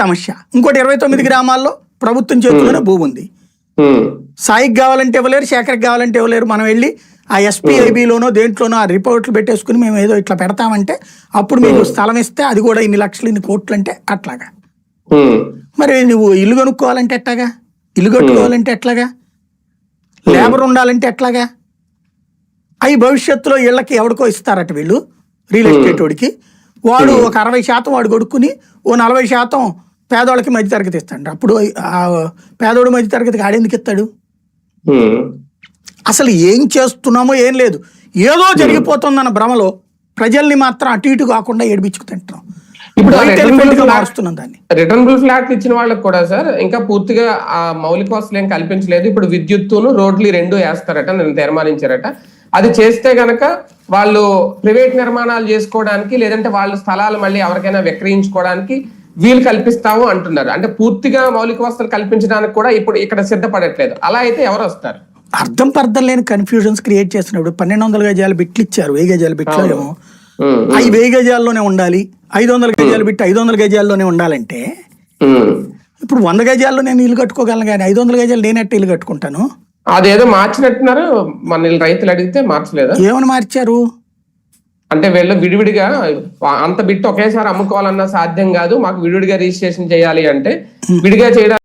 సమస్య ఇంకోటి ఇరవై తొమ్మిది గ్రామాల్లో ప్రభుత్వం చేతిలోనే భూమి ఉంది సాయికి కావాలంటే ఇవ్వలేరు శేఖర్కి కావాలంటే ఇవ్వలేరు. మనం వెళ్ళి ఆ ఎస్పీఐబిలోనో దేంట్లోనో ఆ రిపోర్ట్లు పెట్టేసుకుని మేము ఏదో ఇట్లా పెడతామంటే అప్పుడు మీకు స్థలం ఇస్తే అది కూడా ఇన్ని లక్షలు ఇన్ని కోట్లు అంటే అట్లాగా. మరి నువ్వు ఇల్లు కొనుక్కోవాలంటే ఎట్లాగా? ఇల్లు కట్టుకోవాలంటే ఎట్లాగా? లేబర్ ఉండాలంటే ఎట్లాగా? అవి భవిష్యత్తులో ఇళ్ళకి ఎవడికో ఇస్తారట వీళ్ళు రియల్ ఎస్టేట్ వాడికి. వాడు ఒక అరవై శాతం వాడు కొడుకుని ఓ నలభై శాతం పేదవాళ్ళకి మధ్య తరగతి ఇస్తాడు. అప్పుడు ఆ పేదోడు మధ్య తరగతికి ఆడేందుకు ఇస్తాడు. అసలు ఏం చేస్తున్నామో ఏం లేదు. ఏదో జరిగిపోతుందన్న భ్రమలో ప్రజల్ని మాత్రం అటు ఇటు కాకుండా ఏడిపించుకు తింటున్నాం. రిటర్నబుల్ ఫ్లాట్ ఇచ్చిన వాళ్ళకి కూడా సార్ ఇంకా పూర్తిగా ఆ మౌలిక వసతులు ఏం కల్పించలేదు. ఇప్పుడు విద్యుత్తును రోడ్లు రెండు వేస్తారట నేను తీర్మానించారట. అది చేస్తే గనక వాళ్ళు ప్రైవేట్ నిర్మాణాలు చేసుకోవడానికి లేదంటే వాళ్ళ స్థలాలు మళ్ళీ ఎవరికైనా విక్రయించుకోవడానికి వీలు కల్పిస్తాము అంటున్నారు. అంటే పూర్తిగా మౌలిక వసతులు కల్పించడానికి కూడా ఇప్పుడు ఇక్కడ సిద్ధపడట్లేదు. అలా అయితే ఎవరు వస్తారు? అర్థం పర్థం లేని కన్ఫ్యూజన్స్ క్రియేట్ చేసినప్పుడు పన్నెండు వందల గజాలు బిట్లు ఇచ్చారు. వెయ్యి గజాలు బిట్లు ఏమో. అవి వెయ్యి గజాల్లోనే ఉండాలి. ఐదు వందల గజాలు బిట్టి ఐదు వందల గజాల్లోనే ఉండాలంటే. ఇప్పుడు వంద గజాల్లో నేను ఇల్లు కట్టుకోగలను కానీ ఐదు వందల గజాలు నేనట్టు ఇల్లు కట్టుకుంటాను? అదేదో మార్చినట్టున్నారు. మన రైతులు అడిగితే మార్చలేదా? ఏమని మార్చారు? అంటే వీళ్ళు విడివిడిగా అంత బిట్ ఒకేసారి అమ్ముకోవాలన్నా సాధ్యం కాదు. మాకు విడివిడిగా రిజిస్ట్రేషన్ చేయాలి అంటే విడిగా చేయడానికి